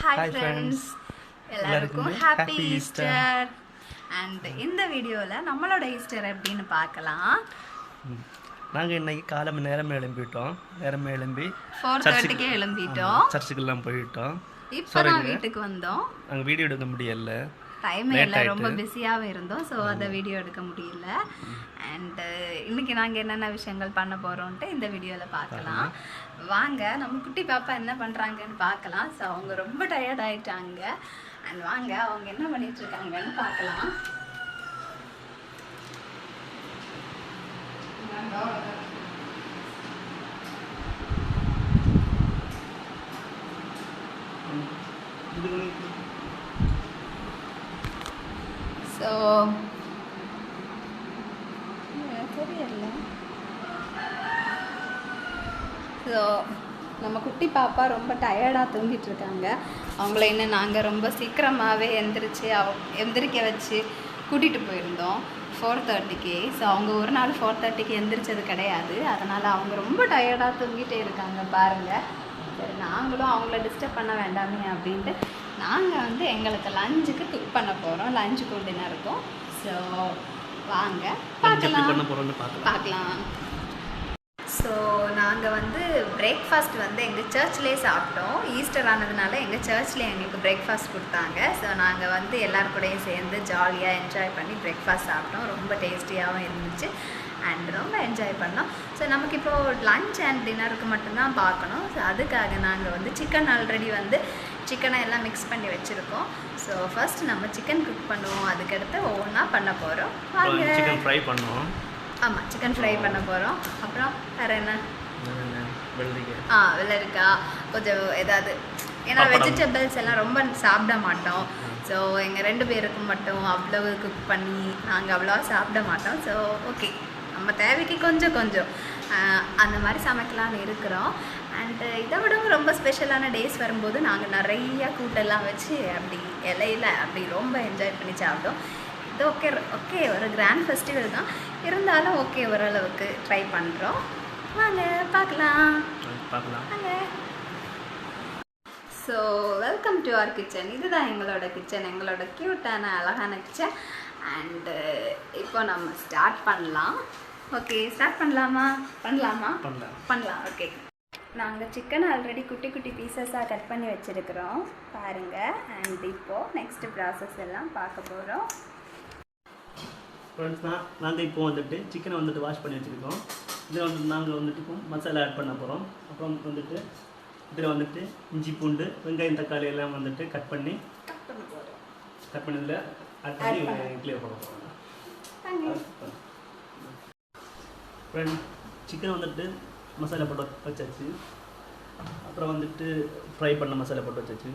Hi friends. எல்லாருக்கும் happy. Easter and இந்த வீடியோவில் நம்மளோட ஈஸ்டர் எப்படின்னு பார்க்கலாம். நாங்கள் இன்னைக்கு காலம் நேரம் எழும்பிட்டோம். நேரம் எழும்பி ஃபோர் தேர்ட்டிக்கே எழும்பிட்டோம். சர்ச்சுக்கெல்லாம் போயிட்டோம். இப்போ வீட்டுக்கு வந்தோம். நாங்கள் வீடியோ எடுக்க முடியல. டைம் இல்லை ரொம்ப பிஸியாகவும் இருந்தோம். ஸோ அதை வீடியோ எடுக்க முடியல. அண்ட் இன்னைக்கு நாங்கள் என்னென்ன விஷயங்கள் பண்ண போகிறோன்ட்டு இந்த வீடியோவில் பார்க்கலாம். வாங்க நம்ம குட்டி பாப்பா என்ன பண்ணுறாங்கன்னு பார்க்கலாம். ஸோ அவங்க ரொம்ப டயர்ட் ஆயிட்டாங்க. அண்ட் வாங்க அவங்க என்ன பண்ணிட்டு இருக்காங்கன்னு பார்க்கலாம் ஸோ தெரியல ஸோ நம்ம குட்டி பாப்பா ரொம்ப டயர்டாக தூங்கிட்டு இருக்காங்க அவங்கள இன்னும் நாங்கள் ரொம்ப சீக்கிரமாகவே எந்திரிச்சு அவ எந்திரிக்க வச்சு கூட்டிகிட்டு போயிருந்தோம். ஃபோர் தேர்ட்டிக்கு ஸோ அவங்க ஒரு நாள் ஃபோர் தேர்ட்டிக்கு எந்திரிச்சது கிடையாது. அதனால் அவங்க ரொம்ப டயர்டாக தூங்கிட்டே இருக்காங்க பாருங்கள் சரி நாங்களும் அவங்கள டிஸ்டர்ப் பண்ண வேண்டாமே அப்படின்ட்டு நாங்கள் வந்து எங்களுக்கு லஞ்சுக்கு குக் பண்ண போகிறோம் லஞ்சுக்கும் டின்னருக்கும் ஸோ வாங்க பார்க்கலாம். பார்க்கலாம். ஸோ நாங்கள் வந்து பிரேக்ஃபாஸ்ட் வந்து எங்கள் சர்ச்லேயே சாப்பிட்டோம். ஈஸ்டர் ஆனதுனால எங்கள் சர்ச்லேயே எங்களுக்கு பிரேக்ஃபாஸ்ட் கொடுத்தாங்க. ஸோ நாங்கள் வந்து எல்லார் கூடயும் சேர்ந்து ஜாலியாக என்ஜாய் பண்ணி பிரேக்ஃபாஸ்ட் சாப்பிட்டோம். ரொம்ப டேஸ்டியாகவும் இருந்துச்சு. அண்ட் ரொம்ப என்ஜாய் பண்ணோம். ஸோ நமக்கு இப்போது லஞ்ச் அண்ட் டின்னருக்கு மட்டும்தான் பார்க்கணும். ஸோ அதுக்காக நாங்கள் வந்து சிக்கன் ஆல்ரெடி வந்து சிக்கனை எல்லாம் மிக்ஸ் பண்ணி வச்சுருக்கோம். ஸோ ஃபஸ்ட் நம்ம சிக்கன் குக் பண்ணுவோம். அதுக்கடுத்து ஒவ்வொன்றா பண்ண போகிறோம் வாங்க. சிக்கன் ஃப்ரை பண்ணுவோம். ஆமாம் சிக்கன் ஃப்ரை பண்ண போகிறோம் அப்புறம் வேறு என்ன? ஆ வெள்ளரிக்காய் கொஞ்சம் ஏதாவது ஏன்னா. வெஜிடபிள்ஸ் எல்லாம் ரொம்ப சாப்பிட மாட்டோம். ஸோ எங்கள் ரெண்டு பேருக்கும் மட்டும் அவ்வளவு குக் பண்ணி நாங்கள் அவ்வளோவா சாப்பிட மாட்டோம். ஸோ ஓகே நம்ம தேவைக்கு கொஞ்சம் கொஞ்சம். அந்த மாதிரி சமைக்கலாம்னு இருக்கிறோம். அண்டு இதை விடவும் ரொம்ப ஸ்பெஷலான டேஸ் வரும்போது நாங்கள் நிறைய கூட்டெல்லாம் வச்சு அப்படி இலையில அப்படி ரொம்ப என்ஜாய் பண்ணி சாப்பிட்டோம். இது ஓகே ஓகே ஒரு கிராண்ட் ஃபெஸ்டிவல் தான். இருந்தாலும் ஓகே ஓரளவுக்கு ட்ரை பண்ணுறோம் வாங்க பார்க்கலாம். பார்க்கலாம். வாங்க. So welcome to our kitchen இதுதான் எங்களோட கிச்சன் எங்களோட க்யூட்டான அழகான கிச்சன் அண்டு இப்போ நம்ம ஸ்டார்ட் பண்ணலாம். ஓகே ஸ்டார்ட் பண்ணலாமா? பண்ணலாமா? பண்ணலாம். ஓகே நாங்கள் சிக்கன் ஆல்ரெடி குட்டி குட்டி பீசஸாக கட் பண்ணி வச்சுருக்கிறோம். பாருங்கள் அண்ட் இப்போது நெக்ஸ்ட் ப்ராசஸ் எல்லாம் பார்க்க போகிறோம் ஃப்ரெண்ட்ஸ் நான் நாங்கள் இப்போ வந்துட்டு சிக்கனை வந்துட்டு வாஷ் பண்ணி வச்சுருக்கோம். இதில் வந்துட்டு நாங்கள் வந்துட்டு இப்போ மசாலா ஆட் பண்ண போகிறோம் அப்புறம் வந்துட்டு இதில் வந்துட்டு இஞ்சி பூண்டு வெங்காயம் தக்காளி எல்லாம் வந்துட்டு கட் பண்ணி கட் பண்ணதில் ஆட் பண்ணி கிளியர் பண்ண போகிறோம் ஃப்ரெண்ட் சிக்கன் வந்துட்டு மசாலா போட்டு வச்சாச்சு. அப்புறம் வந்துட்டு ஃப்ரை பண்ண மசாலா போட்டு வச்சாச்சு.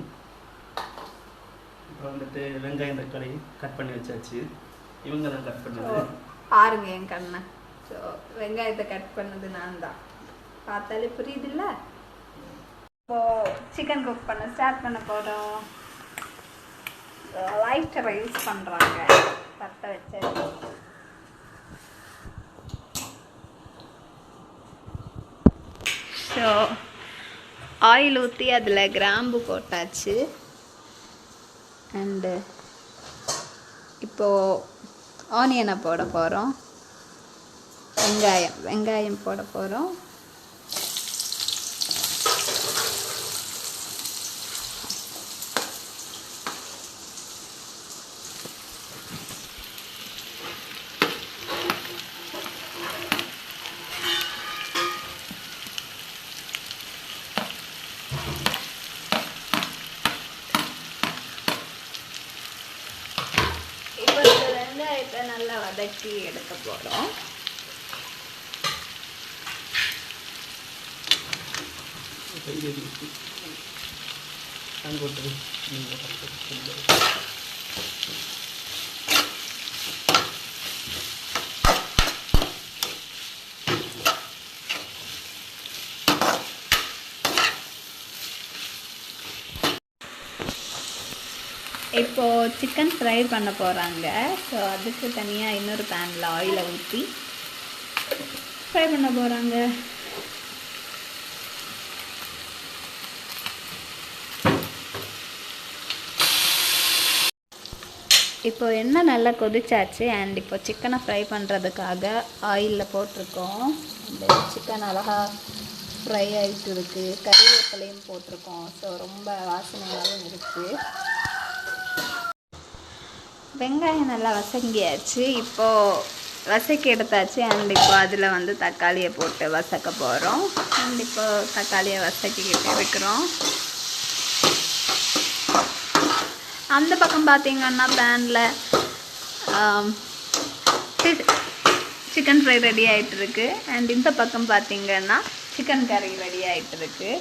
அப்புறம் வந்துட்டு வெங்காயம் தக்காளி கட் பண்ணி வச்சாச்சு. இவங்க தான் கட் பண்ணது பாருங்க என் கண்ணை. ஸோ வெங்காயத்தை கட் பண்ணது நான் தான் பார்த்தாலே புரியுதுல்ல? இப்போ சிக்கன் குக் பண்ண ஸ்டார்ட் பண்ண போகிறோம் லைட்டரை யூஸ் பண்ணுறாங்க பற்ற வச்சு. ஸோ ஆயில் ஊற்றி அதில் கிராம்பு போட்டாச்சு. அண்டு இப்போது ஆனியனை போட போகிறோம் வெங்காயம் வெங்காயம் போட போகிறோம் இப்போ இந்த வெங்காயத்தை நல்லா வதக்கி எடுக்க போகிறோம் அங்கே இப்போது சிக்கன் ஃப்ரை பண்ண போகிறாங்க ஸோ அதுக்கு தனியாக இன்னொரு பேனில் ஆயிலை ஊற்றி ஃப்ரை பண்ண போகிறாங்க இப்போ எண்ணெய் நல்லா கொதிச்சாச்சு அண்ட் இப்போ சிக்கனை ஃப்ரை பண்ணுறதுக்காக ஆயிலில் போட்டிருக்கோம். இந்த சிக்கன் அழகாக ஃப்ரை ஆகிட்டு இருக்குது கறிவேப்பிலையும் போட்டிருக்கோம். ஸோ ரொம்ப வாசனையாகவும் இருக்குது வெங்காயம் நல்லா வசங்கியாச்சு. இப்போது வசக்கி எடுத்தாச்சு. அண்ட் இப்போ அதில் வந்து தக்காளியை போட்டு வசக்க போகிறோம் அண்ட் இப்போ தக்காளியை வசக்கிக்கிட்டு இருக்கிறோம். அந்த பக்கம் பார்த்தீங்கன்னா பேனில் சிக்கன் ஃப்ரை ரெடி ஆகிட்டுருக்கு அண்ட் இந்த பக்கம் பார்த்தீங்கன்னா சிக்கன் கறி ரெடி ஆகிட்டுருக்கு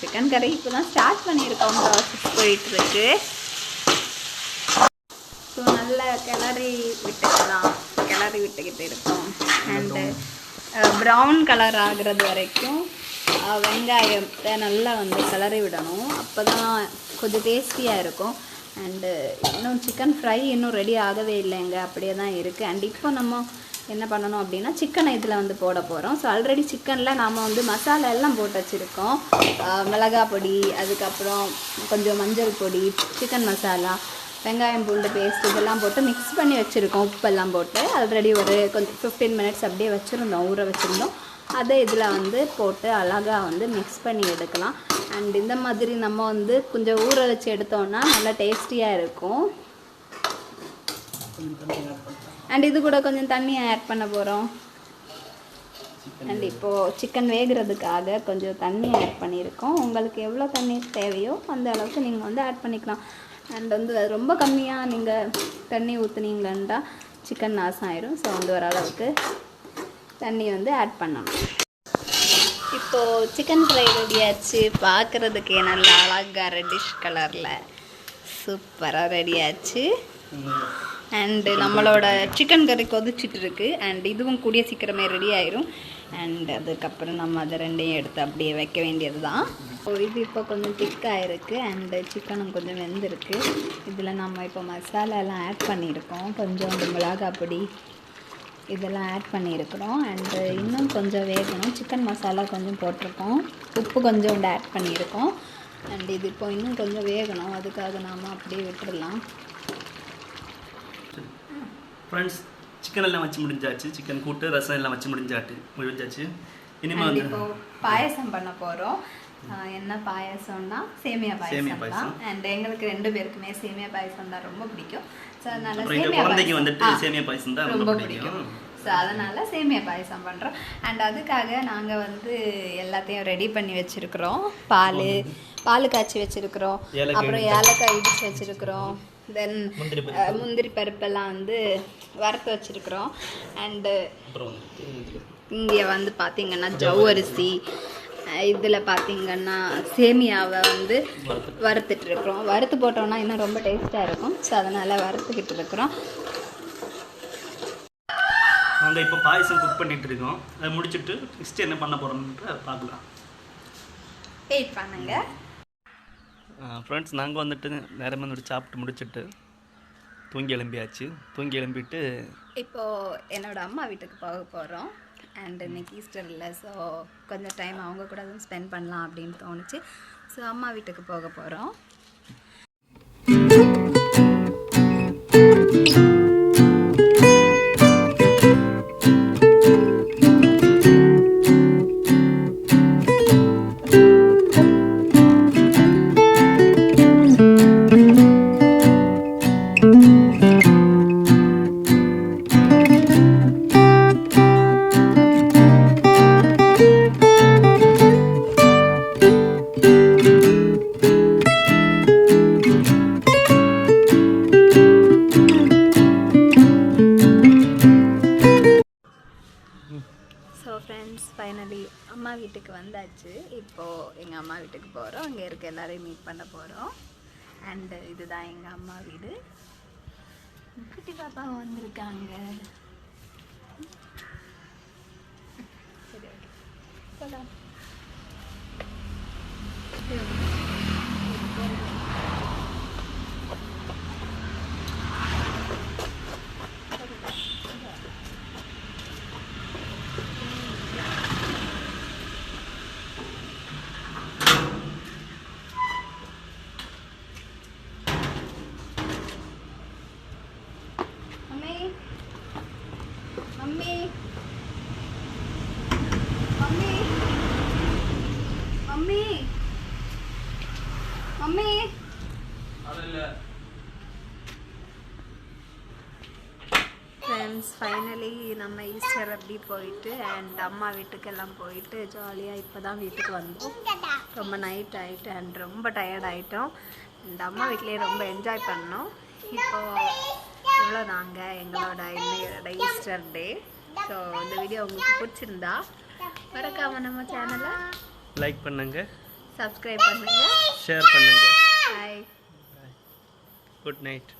சிக்கன் கறி இப்போ தான் ஸ்டார்ட் பண்ணியிருக்கோம். ப்ராசஸ் போயிட்டுருக்கு. ஸோ நல்லா கிளறி விட்டுக்கலாம். கிளறி விட்டுக்கிட்டு இருக்கோம். அண்டு ப்ரௌன் கலர் ஆகுறது வரைக்கும் வெங்காயத்தை நல்லா வந்து கிளறி விடணும். அப்போ தான் கொஞ்சம் டேஸ்டியாக இருக்கும். அண்டு இன்னும் சிக்கன் ஃப்ரை இன்னும் ரெடி ஆகவே இல்லைங்க. அப்படியே தான் இருக்குது அண்ட் இப்போ நம்ம என்ன பண்ணணும் அப்படின்னா சிக்கனை இதில் வந்து போட போகிறோம் ஸோ ஆல்ரெடி சிக்கனில் நாம் வந்து மசாலா எல்லாம் போட்டு வச்சுருக்கோம். மிளகாய் பொடி அதுக்கப்புறம் கொஞ்சம் மஞ்சள் பொடி சிக்கன் மசாலா வெங்காயம் பூண்டு பேஸ்ட் இதெல்லாம் போட்டு மிக்ஸ் பண்ணி வச்சுருக்கோம். உப்பெல்லாம் போட்டு ஆல்ரெடி ஒரு கொஞ்சம் ஃபிஃப்டீன் மினிட்ஸ் அப்படியே வச்சுருந்தோம் ஊற வச்சுருந்தோம். அதை இதில் வந்து போட்டு அழகாக வந்து மிக்ஸ் பண்ணி எடுக்கலாம். அண்ட் இந்த மாதிரி நம்ம வந்து கொஞ்சம் ஊற வச்சு எடுத்தோம்னா நல்லா டேஸ்டியாக இருக்கும். அண்ட் இது கூட கொஞ்சம் தண்ணி ஆட் பண்ண போகிறோம் அண்ட் இப்போது சிக்கன் வேகிறதுக்காக கொஞ்சம் தண்ணி ஆட் பண்ணியிருக்கோம். உங்களுக்கு எவ்வளோ தண்ணி தேவையோ அந்த அளவுக்கு நீங்கள் வந்து ஆட் பண்ணிக்கலாம். அண்ட் வந்து அது ரொம்ப கம்மியாக நீங்கள் தண்ணி ஊற்றுனீங்களா சிக்கன் நாசம் ஆயிரும் ஸோ வந்து ஓரளவுக்கு தண்ணி வந்து ஆட் பண்ணணும். இப்போது சிக்கன் ஃப்ரை ரெடி ஆச்சு. பார்க்குறதுக்கே நல்லா அழகாக ரெட்டிஷ் கலரில் சூப்பராக ரெடி ஆச்சு. அண்டு நம்மளோட சிக்கன் கறி கொதிச்சிட்டு இருக்கு. அண்ட் இதுவும் கூடிய சீக்கிரமே ரெடி ஆயிரும். அண்ட் அதுக்கப்புறம் நம்ம அதை ரெண்டையும் எடுத்து அப்படியே வைக்க வேண்டியது தான் இது இப்போ கொஞ்சம் திக்காக இருக்குது அண்டு சிக்கனும் கொஞ்சம் வெந்திருக்கு. இதில் நம்ம இப்போ மசாலாலாம் ஆட் பண்ணியிருக்கோம். கொஞ்சம் மிளகாய் பொடி இதெல்லாம் ஆட் பண்ணியிருக்கிறோம். அண்டு இன்னும் கொஞ்சம் வேகணும். சிக்கன் மசாலா கொஞ்சம் போட்டிருக்கோம். உப்பு கொஞ்சோண்டு ஆட் பண்ணியிருக்கோம். அண்ட் இது இப்போ இன்னும் கொஞ்சம் வேகணும். அதுக்காக நாம் அப்படியே விட்டுடலாம் ஃப்ரெண்ட்ஸ் சிக்கன் எல்லாம் வச்சு முடிஞ்சாச்சு. சிக்கன் கூட்டு ரசம் எல்லாம் வச்சு முடிஞ்சாட்டு முடிஞ்சாச்சு. அண்ட் வந்து பாயசம் பண்ண போகிறோம் என்ன பாயசம்னா சேமியா பாயசம் தான். அண்ட் எங்களுக்கு ரெண்டு பேருக்குமே சேமியா பாயசம் தான் ரொம்ப பிடிக்கும். ஸோ அதனால சேமியா வந்துட்டு சேமியா பாயசம் தான் ரொம்ப பிடிக்கும். ஸோ அதனால சேமியா பாயசம் பண்ணுறோம் அண்ட் அதுக்காக நாங்கள் வந்து எல்லாத்தையும் ரெடி பண்ணி வச்சுருக்குறோம். பால் பால் காய்ச்சி வச்சுருக்குறோம். அப்புறம் ஏலக்காய் இடிச்சு வச்சுருக்குறோம். தென் முந்திரி முந்திரி பருப்பெல்லாம் வந்து வறுத்து வச்சுருக்குறோம். அண்டு இங்கே வந்து பார்த்தீங்கன்னா ஜவ்வரிசி இதில் பார்த்தீங்கன்னா சேமியாவை வந்து வறுத்துட்டு இருக்கிறோம். வறுத்து போட்டோம்னா இன்னும் ரொம்ப டேஸ்ட்டாக இருக்கும். ஸோ அதனால் வறுத்துக்கிட்டு இருக்கிறோம். நாங்கள் இப்போ பாயசம் குக் பண்ணிட்டு இருக்கோம். அதை முடிச்சுட்டு நெக்ஸ்ட் என்ன பண்ண போகிறோம்ன்ற பார்க்கலாம். வெயிட் பண்ணுங்க. ஃப்ரெண்ட்ஸ் நாங்கள் வந்துட்டு நேரம் வந்துட்டு சாப்பிட்டு முடிச்சுட்டு தூங்கி எழும்பியாச்சு. தூங்கி எழும்பிட்டு இப்போது என்னோட அம்மா வீட்டுக்கு போக போகிறோம் அண்ட் இன்னைக்கு ஈஸ்டர் இல்லை ஸோ கொஞ்சம் டைம் அவங்க கூட ஸ்பெண்ட் பண்ணலாம் அப்படின்னு தோணுச்சு. ஸோ அம்மா வீட்டுக்கு போக போகிறோம் எங்கள் அம்மா வீட்டுக்கு போகிறோம். அங்கே இருக்க எல்லாரையும் மீட் பண்ண போகிறோம். அண்டு இதுதான் எங்கள் அம்மா வீடு. குட்டி பாப்பா வந்திருக்காங்க. சரி ஓகே போகலாம் அப்படி போயிட்டு அண்ட் அம்மா வீட்டுக்கு எல்லாம் போயிட்டு ஜாலியாக இப்போ தான் வீட்டுக்கு வந்தோம். ரொம்ப நைட் ஆகிட்டு அண்ட் ரொம்ப டயர்ட் ஆகிட்டோம் அண்ட் அம்மா வீட்லேயே ரொம்ப என்ஜாய் பண்ணோம். இப்போ இவ்வளோதாங்க எங்களோட இன்னையோட ஈஸ்டர் டே ஸோ இந்த வீடியோ உங்களுக்கு பிடிச்சிருந்தா மறக்காம நம்ம சேனலை லைக் பண்ணுங்க. சப்ஸ்கிரைப் பண்ணுங்கள் ஷேர் பண்ணுங்க. Bye good night